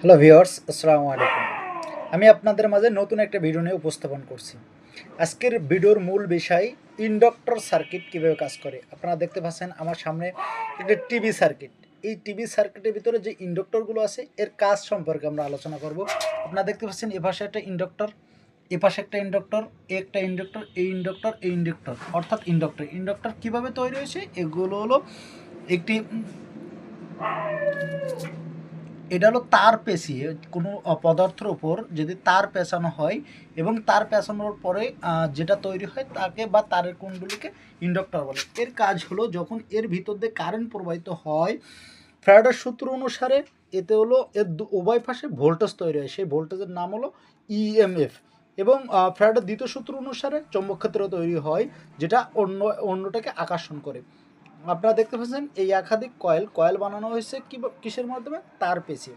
Hello viewers আসসালামু আলাইকুম। আমি আপনাদের মাঝে নতুন একটা ভিডিও নিয়ে উপস্থাপন করছি। আজকের ভিডিওর মূল বিষয়, ইন্ডক্টর সার্কিট কীভাবে কাজ করে। আপনারা দেখতে পাচ্ছেন আমার সামনে একটা টিভি সার্কিট। এই টিভি সার্কিটের ভিতরে যে ইন্ডক্টরগুলো আছে, এর কাজ সম্পর্কে আমরা আলোচনা করব। আপনারা দেখতে পাচ্ছেন এ পাশে একটা ইন্ডক্টর, এ পাশে একটা ইন্ডক্টর একটা ইন্ডক্টর এই ইন্ডক্টর এই ইন্ডক্টর। অর্থাৎ ইন্ডক্টর। ইন্ডক্টর কীভাবে তৈরি হয়েছে? এগুলো হলো একটি এটা হলো তার পেঁচিয়ে কোনো পদার্থের ওপর যদি তার পেঁচানো হয় এবং তার পেঁচানোর পরে যেটা তৈরি হয় তাকে বা তারের কুণ্ডলীকে ইন্ডক্টর বলে। এর কাজ হলো যখন এর ভিতর দিয়ে কারেন্ট প্রবাহিত হয় ফ্যারাডের সূত্র অনুসারে এতে হলো এর উভয় পাশে ভোল্টেজ তৈরি হয়। সেই ভোল্টেজের নাম হলো ইএমএফ এবং আহ, ফ্যারাডের দ্বিতীয় সূত্র অনুসারে চৌম্বক ক্ষেত্র তৈরি হয় যেটা অন্য অন্যটাকে আকর্ষণ করে। আপনারা দেখতে পাচ্ছেন এই একাধিক কয়েল কয়েল বানানো হয়েছে কিসের মাধ্যমে? তার পেঁচিয়ে